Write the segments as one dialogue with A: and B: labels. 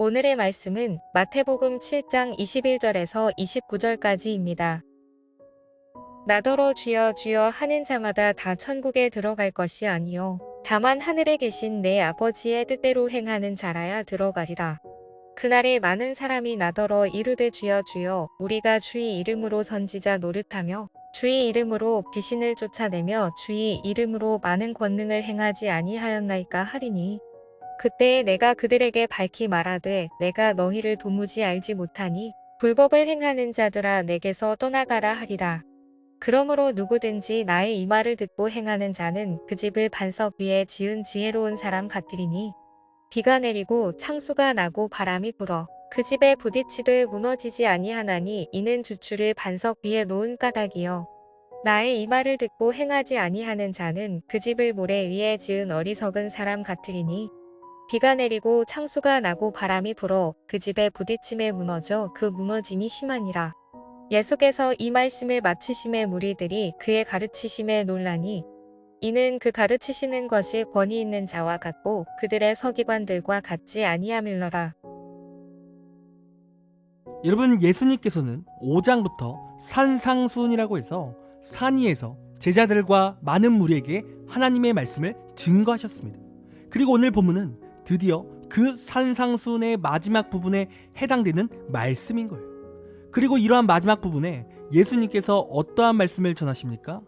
A: 오늘의 말씀은 마태복음 7장 21절에서 29절까지입니다. 나더러 주여 주여 하는 자마다 다 천국에 들어갈 것이 아니요 다만 하늘에 계신 내 아버지의 뜻대로 행하는 자라야 들어가리라. 그날에 많은 사람이 나더러 이르되 주여 주여 우리가 주의 이름으로 선지자 노릇하며 주의 이름으로 귀신을 쫓아내며 주의 이름으로 많은 권능을 행하지 아니하였나이까 하리니 그때에 내가 그들에게 밝히 말하되 내가 너희를 도무지 알지 못하니 불법을 행하는 자들아 내게서 떠나가라 하리라. 그러므로 누구든지 나의 이 말을 듣고 행하는 자는 그 집을 반석 위에 지은 지혜로운 사람 같으리니 비가 내리고 창수가 나고 바람이 불어 그 집에 부딪히되 무너지지 아니하나니 이는 주추를 반석 위에 놓은 까닭이요 나의 이 말을 듣고 행하지 아니하는 자는 그 집을 모래 위에 지은 어리석은 사람 같으리니 비가 내리고 창수가 나고 바람이 불어 그 집에 부딪힘에 무너져 그 무너짐이 심하니라. 예수께서 이 말씀을 마치심에 무리들이 그의 가르치심에 놀라니 이는 그 가르치시는 것이 권위 있는 자와 같고 그들의 서기관들과 같지 아니함일러라.
B: 여러분 예수님께서는 5장부터 산상수훈이라고 해서 산 위에서 제자들과 많은 무리에게 하나님의 말씀을 증거하셨습니다. 그리고 오늘 본문은 드디어 그 산상수훈의 마지막 부분에 해당되는 말씀인 거예요. 그리고 이러한 마지막 부분에 예수님께서 어떠한 말씀을 전하십니까?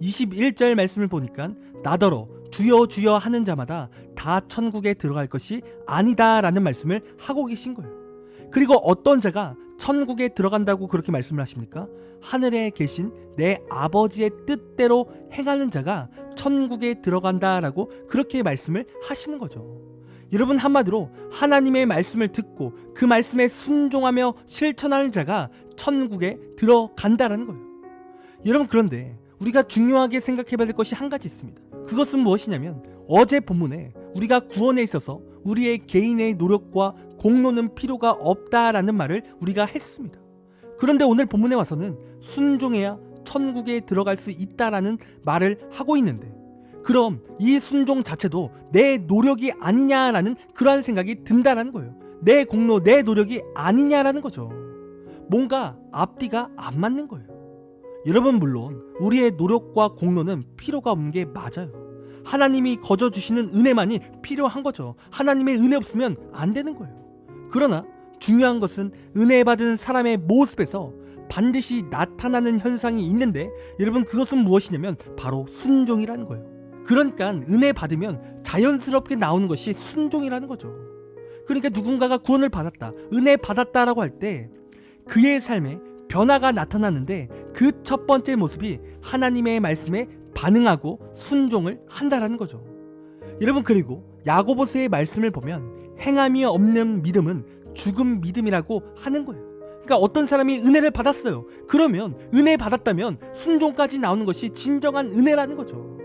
B: 21절 말씀을 보니까 나더러 주여 주여 하는 자마다 다 천국에 들어갈 것이 아니다라는 말씀을 하고 계신 거예요. 그리고 어떤 자가 천국에 들어간다고 그렇게 말씀을 하십니까? 하늘에 계신 내 아버지의 뜻대로 행하는 자가 천국에 들어간다라고 그렇게 말씀을 하시는 거죠. 여러분 한마디로 하나님의 말씀을 듣고 그 말씀에 순종하며 실천하는 자가 천국에 들어간다라는 거예요. 여러분 그런데 우리가 중요하게 생각해 봐야 될 것이 한 가지 있습니다. 그것은 무엇이냐면 어제 본문에 우리가 구원에 있어서 우리의 개인의 노력과 공로는 필요가 없다라는 말을 우리가 했습니다. 그런데 오늘 본문에 와서는 순종해야 천국에 들어갈 수 있다라는 말을 하고 있는데 그럼 이 순종 자체도 내 노력이 아니냐라는 그러한 생각이 든다라는 거예요. 내 공로, 내 노력이 아니냐라는 거죠. 뭔가 앞뒤가 안 맞는 거예요. 여러분 물론 우리의 노력과 공로는 필요가 없는 게 맞아요. 하나님이 거저 주시는 은혜만이 필요한 거죠. 하나님의 은혜 없으면 안 되는 거예요. 그러나 중요한 것은 은혜 받은 사람의 모습에서 반드시 나타나는 현상이 있는데 여러분 그것은 무엇이냐면 바로 순종이라는 거예요. 그러니까 은혜 받으면 자연스럽게 나오는 것이 순종이라는 거죠. 그러니까 누군가가 구원을 받았다, 은혜 받았다라고 할 때 그의 삶에 변화가 나타나는데 그 첫 번째 모습이 하나님의 말씀에 반응하고 순종을 한다라는 거죠. 여러분 그리고 야고보스의 말씀을 보면 행함이 없는 믿음은 죽은 믿음이라고 하는 거예요. 그러니까 어떤 사람이 은혜를 받았어요. 그러면 은혜 받았다면 순종까지 나오는 것이 진정한 은혜라는 거죠.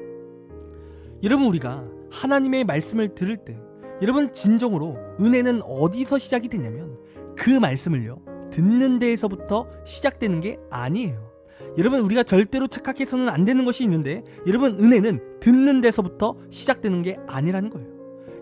B: 여러분 우리가 하나님의 말씀을 들을 때 여러분 진정으로 은혜는 어디서 시작이 되냐면 그 말씀을요 듣는 데에서부터 시작되는 게 아니에요. 여러분 우리가 절대로 착각해서는 안 되는 것이 있는데 여러분 은혜는 듣는 데서부터 시작되는 게 아니라는 거예요.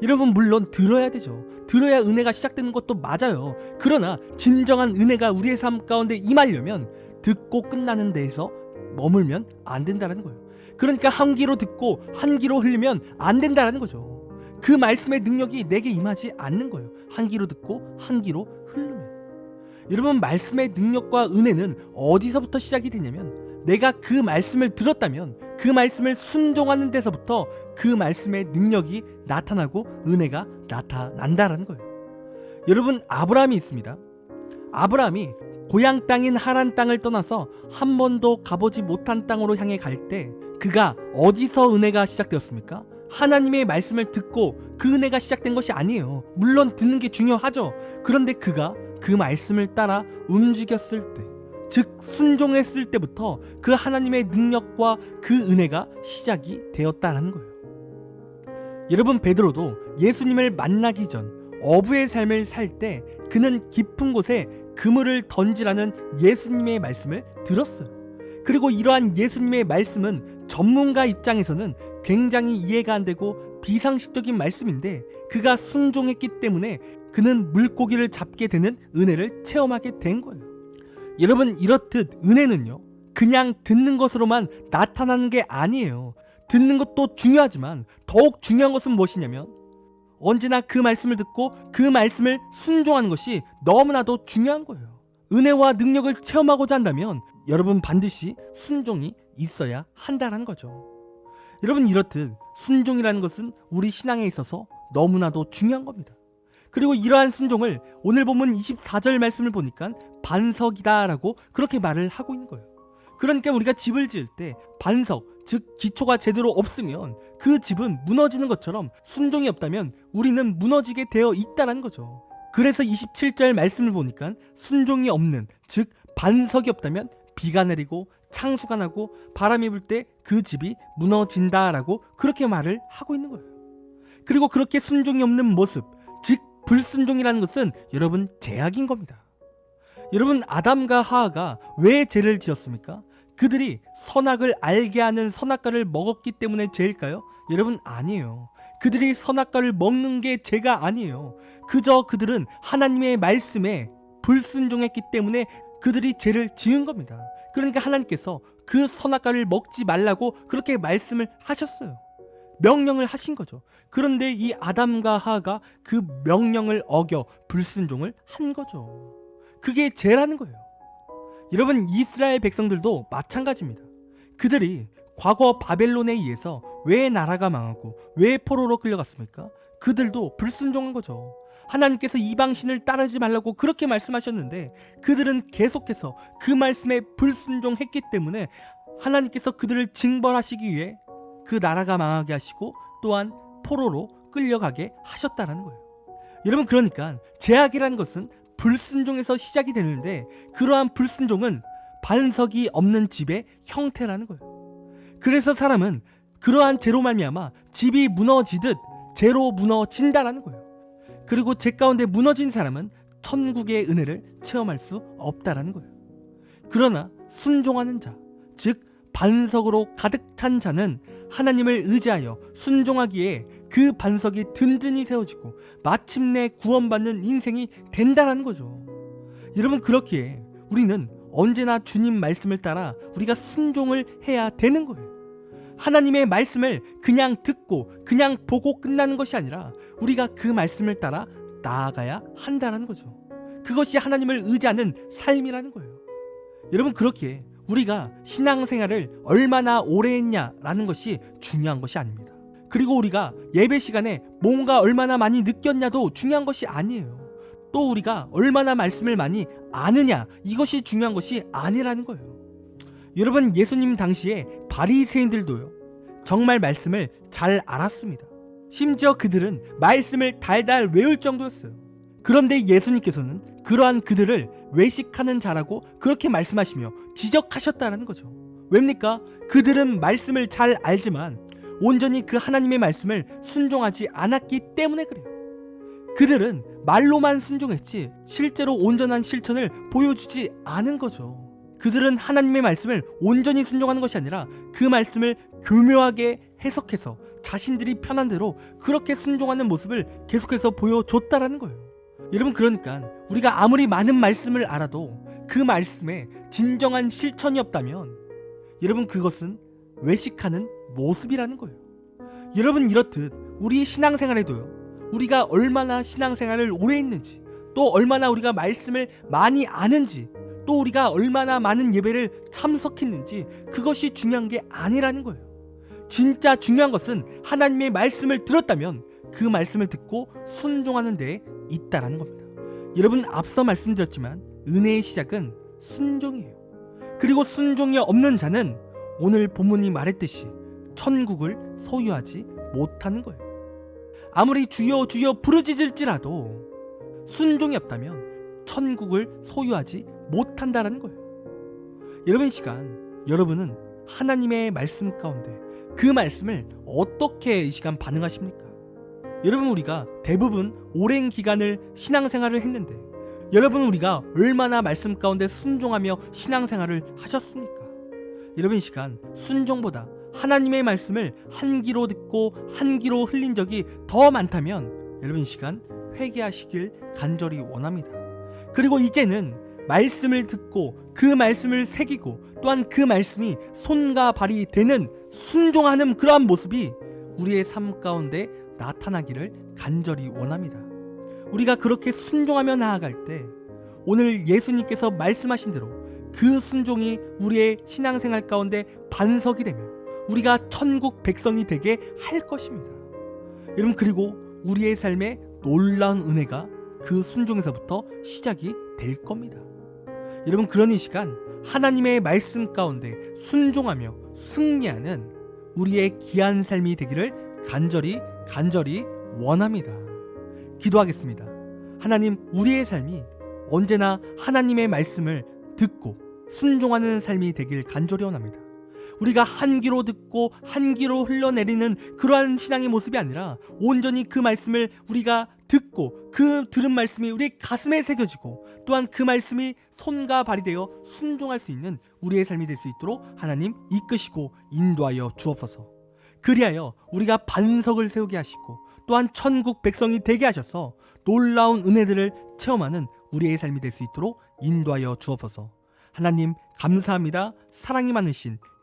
B: 여러분 물론 들어야 되죠. 들어야 은혜가 시작되는 것도 맞아요. 그러나 진정한 은혜가 우리의 삶 가운데 임하려면 듣고 끝나는 데에서 머물면 안 된다는 거예요. 그러니까 한 귀로 듣고 한 귀로 흘리면 안 된다는 거죠. 그 말씀의 능력이 내게 임하지 않는 거예요. 한 귀로 듣고 한 귀로 흐르면. 여러분 말씀의 능력과 은혜는 어디서부터 시작이 되냐면 내가 그 말씀을 들었다면 그 말씀을 순종하는 데서부터 그 말씀의 능력이 나타나고 은혜가 나타난다라는 거예요. 여러분 아브라함이 있습니다. 아브라함이 고향 땅인 하란 땅을 떠나서 한 번도 가보지 못한 땅으로 향해 갈 때 그가 어디서 은혜가 시작되었습니까? 하나님의 말씀을 듣고 그 은혜가 시작된 것이 아니에요. 물론 듣는 게 중요하죠. 그런데 그가 그 말씀을 따라 움직였을 때, 즉 순종했을 때부터 그 하나님의 능력과 그 은혜가 시작이 되었다는 거예요. 여러분 베드로도 예수님을 만나기 전 어부의 삶을 살 때 그는 깊은 곳에 그물을 던지라는 예수님의 말씀을 들었어요. 그리고 이러한 예수님의 말씀은 전문가 입장에서는 굉장히 이해가 안 되고 비상식적인 말씀인데 그가 순종했기 때문에 그는 물고기를 잡게 되는 은혜를 체험하게 된 거예요. 여러분 이렇듯 은혜는요. 그냥 듣는 것으로만 나타나는 게 아니에요. 듣는 것도 중요하지만 더욱 중요한 것은 무엇이냐면 언제나 그 말씀을 듣고 그 말씀을 순종하는 것이 너무나도 중요한 거예요. 은혜와 능력을 체험하고자 한다면 여러분 반드시 순종이 있어야 한다는 거죠. 여러분 이렇듯 순종이라는 것은 우리 신앙에 있어서 너무나도 중요한 겁니다. 그리고 이러한 순종을 오늘 본문 24절 말씀을 보니까 반석이다라고 그렇게 말을 하고 있는 거예요. 그러니까 우리가 집을 지을 때 반석, 즉 기초가 제대로 없으면 그 집은 무너지는 것처럼 순종이 없다면 우리는 무너지게 되어 있다는 거죠. 그래서 27절 말씀을 보니까 순종이 없는, 즉 반석이 없다면 비가 내리고 창수가 나고 바람이 불 때 그 집이 무너진다라고 그렇게 말을 하고 있는 거예요. 그리고 그렇게 순종이 없는 모습, 즉 불순종이라는 것은 여러분 제약인 겁니다. 여러분 아담과 하하가 왜 죄를 지었습니까? 그들이 선악을 알게 하는 선악과를 먹었기 때문에 죄일까요? 여러분 아니에요. 그들이 선악과를 먹는 게 죄가 아니에요. 그저 그들은 하나님의 말씀에 불순종했기 때문에 그들이 죄를 지은 겁니다. 그러니까 하나님께서 그 선악과를 먹지 말라고 그렇게 말씀을 하셨어요. 명령을 하신 거죠. 그런데 이 아담과 하하가 그 명령을 어겨 불순종을 한 거죠. 그게 죄라는 거예요. 여러분 이스라엘 백성들도 마찬가지입니다. 그들이 과거 바벨론에 의해서 왜 나라가 망하고 왜 포로로 끌려갔습니까? 그들도 불순종한 거죠. 하나님께서 이방신을 따르지 말라고 그렇게 말씀하셨는데 그들은 계속해서 그 말씀에 불순종했기 때문에 하나님께서 그들을 징벌하시기 위해 그 나라가 망하게 하시고 또한 포로로 끌려가게 하셨다는 거예요. 여러분 그러니까 제약이라는 것은 불순종에서 시작이 되는데 그러한 불순종은 반석이 없는 집의 형태라는 거예요. 그래서 사람은 그러한 죄로 말미암아 집이 무너지듯 죄로 무너진다라는 거예요. 그리고 죄 가운데 무너진 사람은 천국의 은혜를 체험할 수 없다라는 거예요. 그러나 순종하는 자, 즉 반석으로 가득 찬 자는 하나님을 의지하여 순종하기에 그 반석이 든든히 세워지고 마침내 구원받는 인생이 된다는 거죠. 여러분 그렇기에 우리는 언제나 주님 말씀을 따라 우리가 순종을 해야 되는 거예요. 하나님의 말씀을 그냥 듣고 그냥 보고 끝나는 것이 아니라 우리가 그 말씀을 따라 나아가야 한다는 거죠. 그것이 하나님을 의지하는 삶이라는 거예요. 여러분 그렇기에 우리가 신앙생활을 얼마나 오래 했냐라는 것이 중요한 것이 아닙니다. 그리고 우리가 예배 시간에 뭔가 얼마나 많이 느꼈냐도 중요한 것이 아니에요. 또 우리가 얼마나 말씀을 많이 아느냐 이것이 중요한 것이 아니라는 거예요. 여러분 예수님 당시에 바리새인들도요. 정말 말씀을 잘 알았습니다. 심지어 그들은 말씀을 달달 외울 정도였어요. 그런데 예수님께서는 그러한 그들을 외식하는 자라고 그렇게 말씀하시며 지적하셨다는 거죠. 왜입니까? 그들은 말씀을 잘 알지만 온전히 그 하나님의 말씀을 순종하지 않았기 때문에 그래요. 그들은 말로만 순종했지 실제로 온전한 실천을 보여주지 않은 거죠. 그들은 하나님의 말씀을 온전히 순종하는 것이 아니라 그 말씀을 교묘하게 해석해서 자신들이 편한 대로 그렇게 순종하는 모습을 계속해서 보여줬다라는 거예요. 여러분 그러니까 우리가 아무리 많은 말씀을 알아도 그 말씀에 진정한 실천이 없다면 여러분 그것은 외식하는 모습이라는 거예요. 여러분 이렇듯 우리 신앙생활에도요. 우리가 얼마나 신앙생활을 오래 했는지 또 얼마나 우리가 말씀을 많이 아는지 또 우리가 얼마나 많은 예배를 참석했는지 그것이 중요한 게 아니라는 거예요. 진짜 중요한 것은 하나님의 말씀을 들었다면 그 말씀을 듣고 순종하는 데 있다라는 겁니다. 여러분 앞서 말씀드렸지만 은혜의 시작은 순종이에요. 그리고 순종이 없는 자는 오늘 본문이 말했듯이 천국을 소유하지 못하는 거예요. 아무리 주여 주여 부르짖을지라도 순종이 없다면 천국을 소유하지 못한다라는 거예요. 여러분 이 시간 여러분은 하나님의 말씀 가운데 그 말씀을 어떻게 이 시간 반응하십니까? 여러분 우리가 대부분 오랜 기간을 신앙생활을 했는데 여러분 우리가 얼마나 말씀 가운데 순종하며 신앙생활을 하셨습니까? 여러분 이 시간 순종보다 하나님의 말씀을 한 귀로 듣고 한 귀로 흘린 적이 더 많다면 여러분 이 시간 회개하시길 간절히 원합니다. 그리고 이제는 말씀을 듣고 그 말씀을 새기고 또한 그 말씀이 손과 발이 되는 순종하는 그러한 모습이 우리의 삶 가운데 나타나기를 간절히 원합니다. 우리가 그렇게 순종하며 나아갈 때 오늘 예수님께서 말씀하신 대로 그 순종이 우리의 신앙생활 가운데 반석이 되며 우리가 천국 백성이 되게 할 것입니다. 여러분 그리고 우리의 삶에 놀라운 은혜가 그 순종에서부터 시작이 될 겁니다. 여러분 그런 이 시간 하나님의 말씀 가운데 순종하며 승리하는 우리의 귀한 삶이 되기를 간절히 간절히 원합니다. 기도하겠습니다. 하나님 우리의 삶이 언제나 하나님의 말씀을 듣고 순종하는 삶이 되길 간절히 원합니다. 우리가 한 귀로 듣고 한 귀로 흘러내리는 그러한 신앙의 모습이 아니라 온전히 그 말씀을 우리가 듣고 그 들은 말씀이 우리 가슴에 새겨지고 또한 그 말씀이 손과 발이 되어 순종할 수 있는 우리의 삶이 될 수 있도록 하나님 이끄시고 인도하여 주옵소서. 그리하여 우리가 반석을 세우게 하시고 또한 천국 백성이 되게 하셔서 놀라운 은혜들을 체험하는 우리의 삶이 될 수 있도록 인도하여 주옵소서. 하나님 감사합니다. 사랑이 많으신